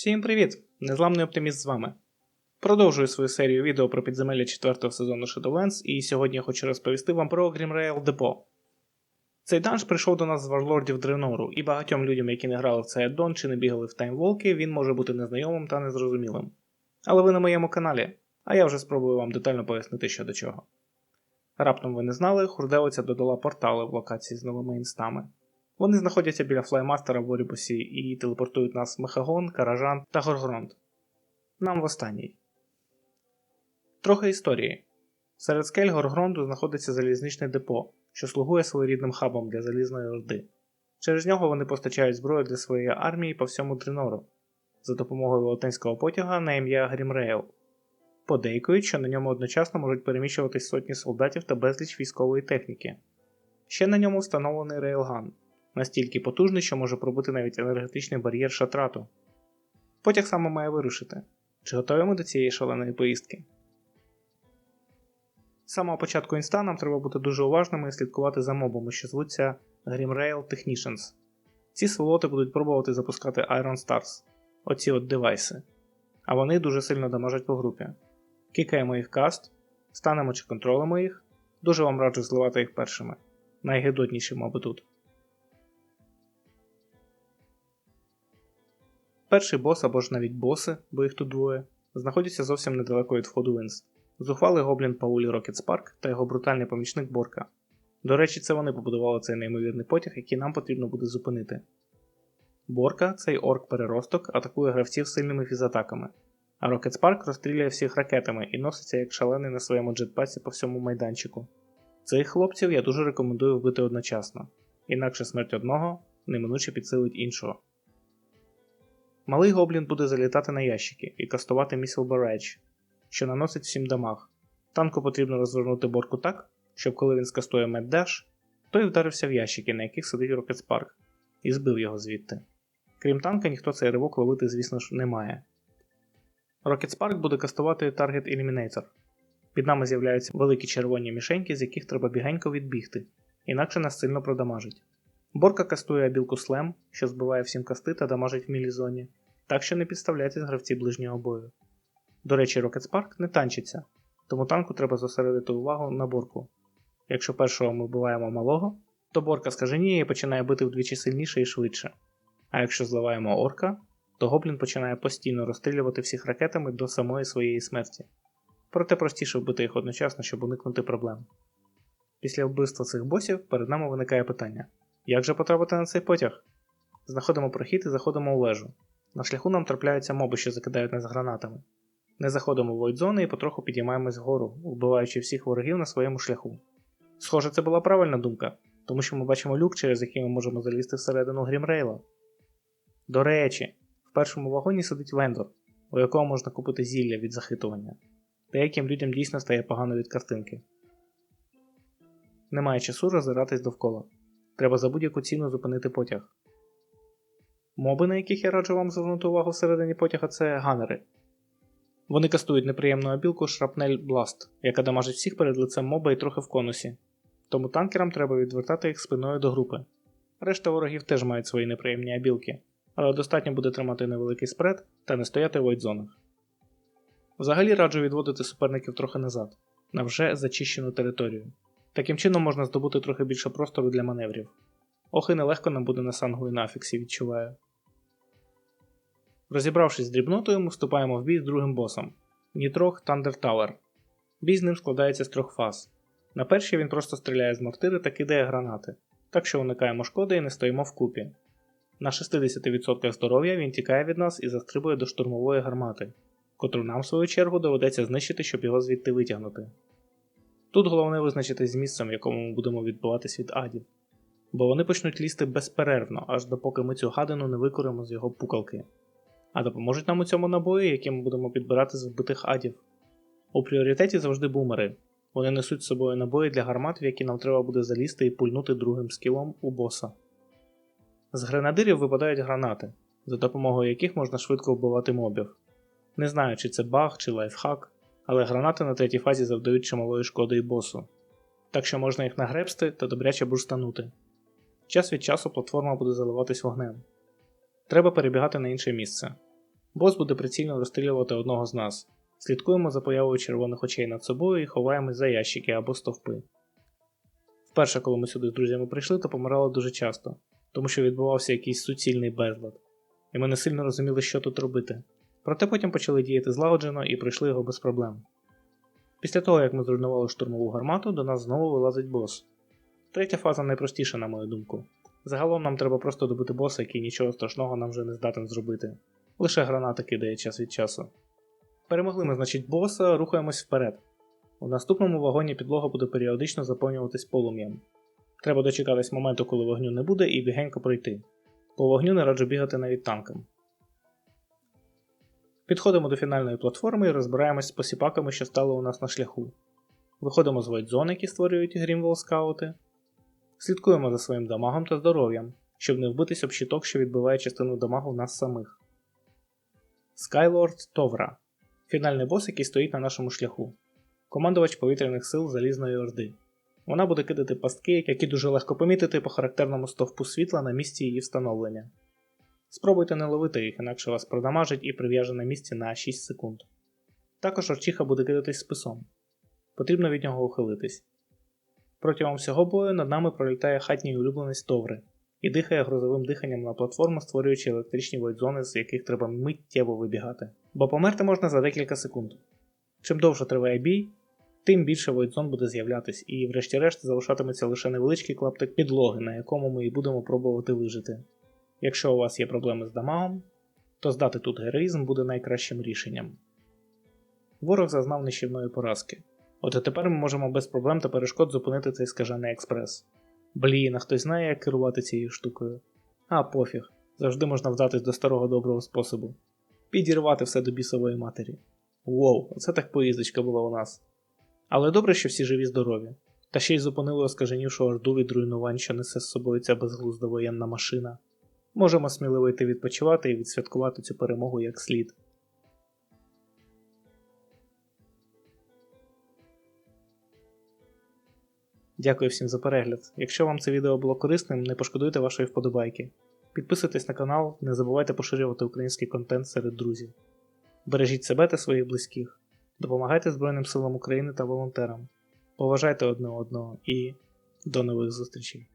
Всім привіт! Незламний оптиміст з вами. Продовжую свою серію відео про підземелля 4 сезону Shadowlands, і сьогодні я хочу розповісти вам про Grimrail Depot. Цей данж прийшов до нас з варлордів Дренору, і багатьом людям, які не грали в цей аддон чи не бігали в таймволки, він може бути незнайомим та незрозумілим. Але ви на моєму каналі, а я вже спробую вам детально пояснити що до чого. Раптом ви не знали, хурделиця додала портали в локації з новими інстами. Вони знаходяться біля флаймастера в Орібусі і телепортують нас Мехагон, Каражан та Горгронд. Нам в останній. Трохи історії. Серед скель Горгронду знаходиться залізничне депо, що слугує своєрідним хабом для залізної орди. Через нього вони постачають зброю для своєї армії по всьому Дренору за допомогою велетенського потяга на ім'я Грімрейл. Подейкують, що на ньому одночасно можуть переміщуватись сотні солдатів та безліч військової техніки. Ще на ньому встановлений рейлган, настільки потужний, що може пробити навіть енергетичний бар'єр шатрату. Потяг саме має вирушити. Чи готові ми до цієї шаленої поїздки? З самого початку інста нам треба бути дуже уважними і слідкувати за мобами, що звуться Grimrail Technicians. Ці сволоти будуть пробувати запускати Iron Stars, оці от девайси. А вони дуже сильно дамажать по групі. Кікаємо їх каст, станемо чи контролимо їх. Дуже вам раджу зливати їх першими. Найгидотніші моби тут. Перший бос або ж навіть боси, бо їх тут двоє, знаходяться зовсім недалеко від входу в інст. Зухвалий гоблін Паулі Рокетспарк та його брутальний помічник Борка. До речі, це вони побудували цей неймовірний потяг, який нам потрібно буде зупинити. Борка, цей орк-переросток, атакує гравців сильними фізатаками, а Рокетспарк розстріляє всіх ракетами і носиться як шалений на своєму джетпасі по всьому майданчику. Цих хлопців я дуже рекомендую вбити одночасно, інакше смерть одного неминуче підсилить іншого. Малий гоблін буде залітати на ящики і кастувати Missile Barrage, що наносить всім дамаг. Танку потрібно розвернути борку так, щоб коли він скастує меддаш, той вдарився в ящики, на яких сидить Rocket Spark, і збив його звідти. Крім танка, ніхто цей ривок ловити, звісно ж, не має. Rocket Spark буде кастувати Target Eliminator. Під нами з'являються великі червоні мішеньки, з яких треба бігенько відбігти, інакше нас сильно продамажить. Борка кастує абілку Слем, що збиває всім касти та дамажить в мілізоні, так що не підставляйтесь гравці ближнього бою. До речі, Rocket Spark не танчиться, тому танку треба зосередити увагу на борку. Якщо першого ми вбиваємо малого, то борка скаженіє і починає бити вдвічі сильніше і швидше. А якщо зливаємо орка, то гоблін починає постійно розстрілювати всіх ракетами до самої своєї смерті. Проте простіше вбити їх одночасно, щоб уникнути проблем. Після вбивства цих босів перед нами виникає питання: як же потрапити на цей потяг? Знаходимо прохід і заходимо у вежу. На шляху нам трапляються моби, що закидають нас гранатами. Не заходимо в войдзони і потроху підіймаємось вгору, вбиваючи всіх ворогів на своєму шляху. Схоже, це була правильна думка, тому що ми бачимо люк, через який ми можемо залізти всередину Грімрейла. До речі, в першому вагоні сидить вендор, у якого можна купити зілля від захитування. Деяким людям дійсно стає погано від картинки. Немає часу роззиратись довкола. Треба за будь-яку ціну зупинити потяг. Моби, на яких я раджу вам звернути увагу всередині потяга, це ганери. Вони кастують неприємну обілку Шрапнель Бласт, яка дамажить всіх перед лицем моба і трохи в конусі. Тому танкерам треба відвертати їх спиною до групи. Решта ворогів теж мають свої неприємні обілки, але достатньо буде тримати невеликий спред та не стояти в войдзонах. Взагалі раджу відводити суперників трохи назад, на вже зачищену територію. Таким чином можна здобути трохи більше простору для маневрів. Ох і нелегко нам буде на сангу і на відчуваю. Розібравшись з дрібнотою, ми вступаємо в бій з другим босом Нітрох Thunder Tower. Бій з ним складається з трьох фаз. На першій він просто стріляє з мортири та кидає гранати, так що уникаємо шкоди і не стоїмо вкупі. На 60% здоров'я він тікає від нас і застрибує до штурмової гармати, котру нам, в свою чергу, доведеться знищити, щоб його звідти витягнути. Тут головне визначитись з місцем, в якому ми будемо відбиватись від адів, бо вони почнуть лізти безперервно, аж допоки ми цю гадину не викоримо з його пукалки. А допоможуть нам у цьому набої, які ми будемо підбирати з вбитих адів. У пріоритеті завжди бумери. Вони несуть з собою набої для гармат, в які нам треба буде залізти і пульнути другим скілом у боса. З гренадирів випадають гранати, за допомогою яких можна швидко вбивати мобів. Не знаю, чи це баг чи лайфхак, але гранати на третій фазі завдають чималої шкоди і босу, так що можна їх нагребсти та добряче бурстанути. Час від часу платформа буде заливатись вогнем. Треба перебігати на інше місце. Бос буде прицільно розстрілювати одного з нас. Слідкуємо за появою червоних очей над собою і ховаємось за ящики або стовпи. Вперше, коли ми сюди з друзями прийшли, то помирали дуже часто, тому що відбувався якийсь суцільний безлад, і ми не сильно розуміли, що тут робити. Проте потім почали діяти злагоджено і пройшли його без проблем. Після того, як ми зруйнували штурмову гармату, до нас знову вилазить бос. Третя фаза найпростіша, на мою думку. Загалом нам треба просто добити боса, який нічого страшного нам вже не здатен зробити. Лише граната кидає час від часу. Перемогли ми, значить, боса, рухаємось вперед. У наступному вагоні підлога буде періодично заповнюватись полум'ям. Треба дочекатись моменту, коли вогню не буде, і бігенько пройти. По вогню не раджу бігати навіть танкам. Підходимо до фінальної платформи і розбираємось з посіпаками, що стали у нас на шляху. Виходимо з войт-зон, які створюють Грімвол скаути. Слідкуємо за своїм дамагом та здоров'ям, щоб не вбитись об щиток, що відбиває частину дамагу нас самих. Skylord Товра фінальний бос, який стоїть на нашому шляху. Командувач повітряних сил Залізної Орди. Вона буде кидати пастки, які дуже легко помітити по характерному стовпу світла на місці її встановлення. Спробуйте не ловити їх, інакше вас продамажить і прив'яже на місці на 6 секунд. Також орчиха буде кидатись списом. Потрібно від нього ухилитись. Протягом всього бою над нами пролітає хатній улюбленець Товри і дихає грозовим диханням на платформу, створюючи електричні войдзони, з яких треба миттєво вибігати. Бо померти можна за декілька секунд. Чим довше триває бій, тим більше войдзон буде з'являтись, і, врешті-решт, залишатиметься лише невеличкий клаптик підлоги, на якому ми і будемо пробувати вижити. Якщо у вас є проблеми з дамагом, то здати тут героїзм буде найкращим рішенням. Ворог зазнав нищівної поразки. От тепер ми можемо без проблем та перешкод зупинити цей скажений експрес. Блін, а хтось знає, як керувати цією штукою. А пофіг, завжди можна вдатись до старого доброго способу. Підірвати все до бісової матері. Воу, оце так поїздочка була у нас. Але добре, що всі живі здорові. Та ще й зупинили оскаженівшу орду від руйнувань, що несе з собою ця безглузда воєнна машина. Можемо сміливо йти відпочивати і відсвяткувати цю перемогу як слід. Дякую всім за перегляд. Якщо вам це відео було корисним, не пошкодуйте вашої вподобайки. Підписуйтесь на канал, не забувайте поширювати український контент серед друзів. Бережіть себе та своїх близьких, допомагайте Збройним силам України та волонтерам. Поважайте одне одного і до нових зустрічей!